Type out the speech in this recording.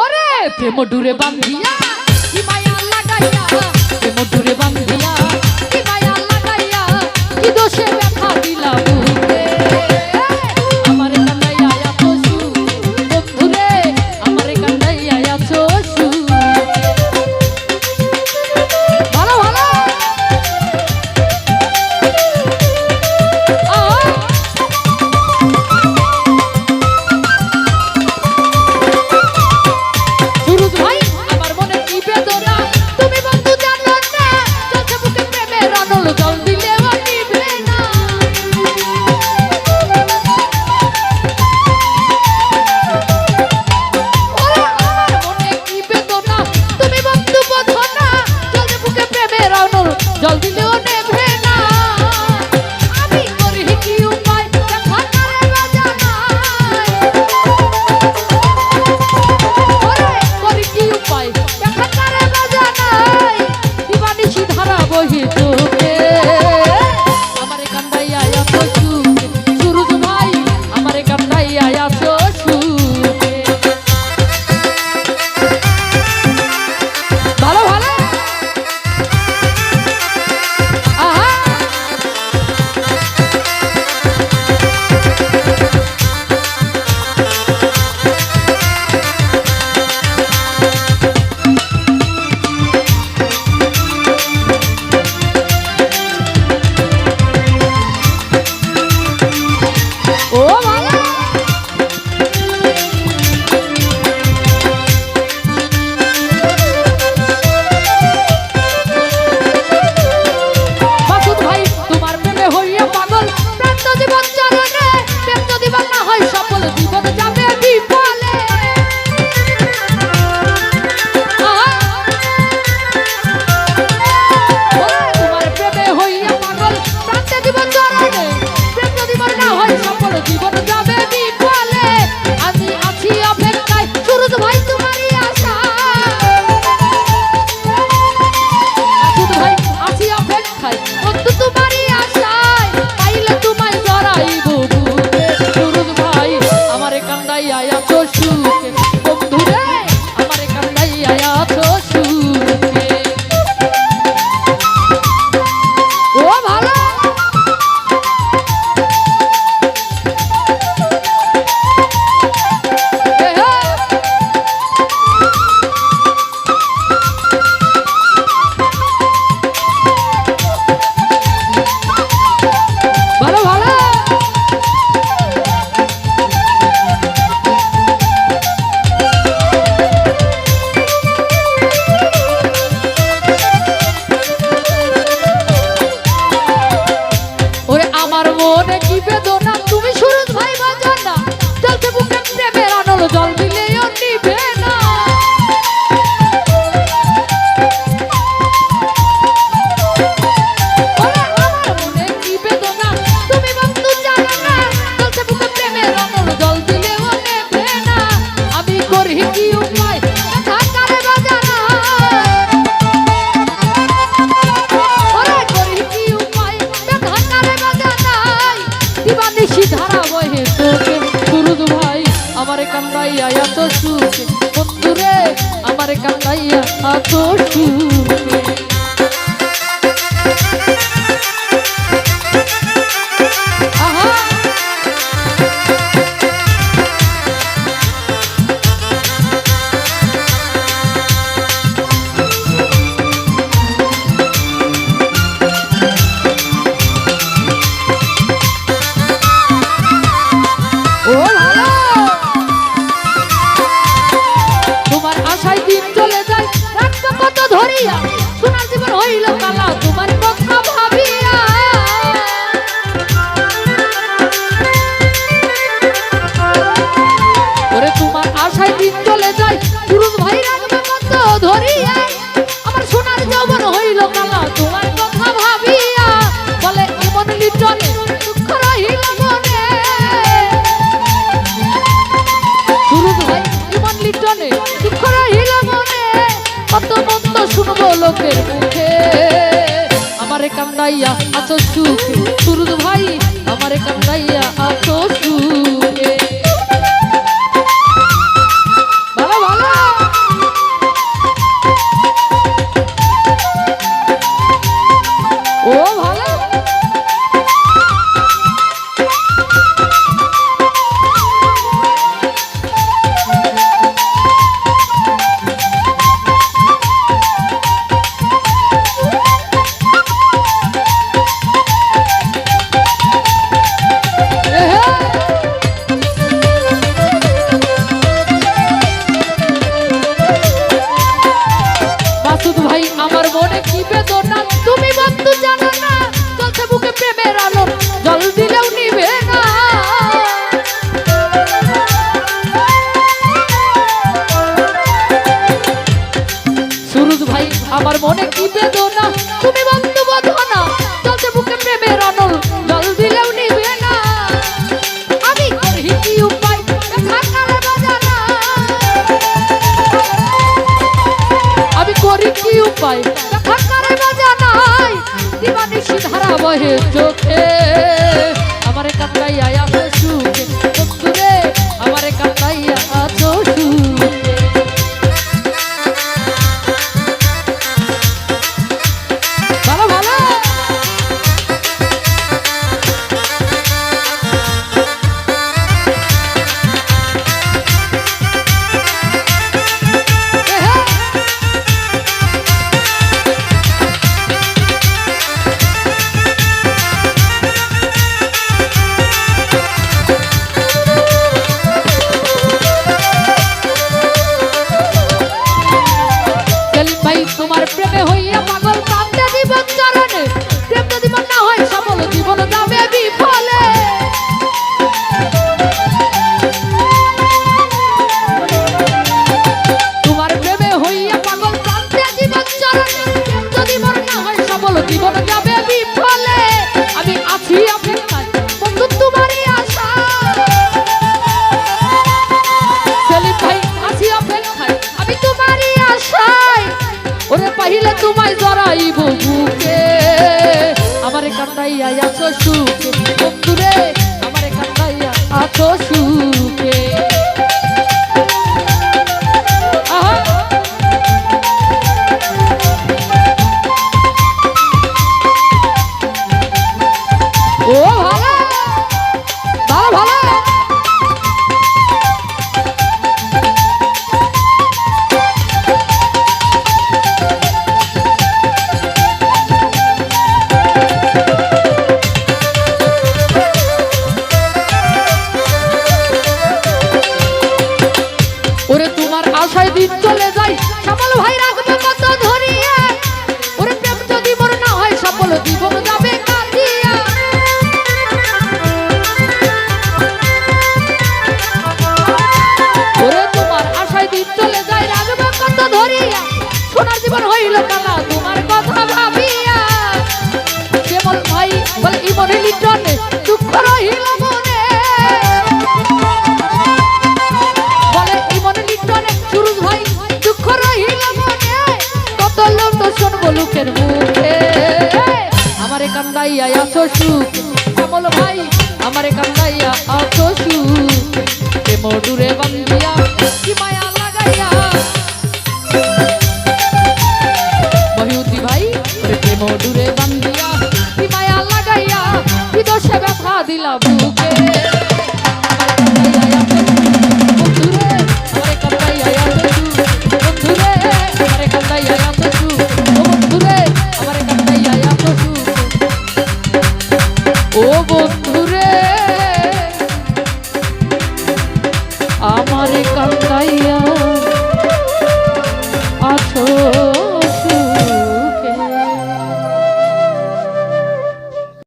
ওরে প্রেম ডুরে বান্ধিয়া কি মায়া লাগাইয়া। প্রেম ডুরে বান্ধিয়া। I'm not good. লোকের মুখে। আমারে কান্দাইয়া আছো সুখ। সুরুদ ভাই আমারে কান্দাইয়া আছো সুখ। তুমি বন্ধ কান্দাইয়া আছো সুখে। বন্ধুরে আমারে কান্দাইয়া আছো সুখে। ও! দিন চলে যায়। সফল ভাই রাখবে কত ধরিয়া। ওরে প্রেম যদি মোর না হয় সফল জীবন যাবে তোমার কথা ভাবিয়া। কেবল ভাই বল ইমনে লিটনে কান্দাইয়া আছো সুখ। কমল ভাই, আমারে কান্দাইয়া আছো সুখ। এ মধুরে বান্দিয়া, কি মায়া লাগাইয়া। মহিউদ্দি ভাই প্রেম ডুরে বান্দিয়া, কি মায়া লাগাইয়া। কি দোষে ব্যথা দিলা বুকে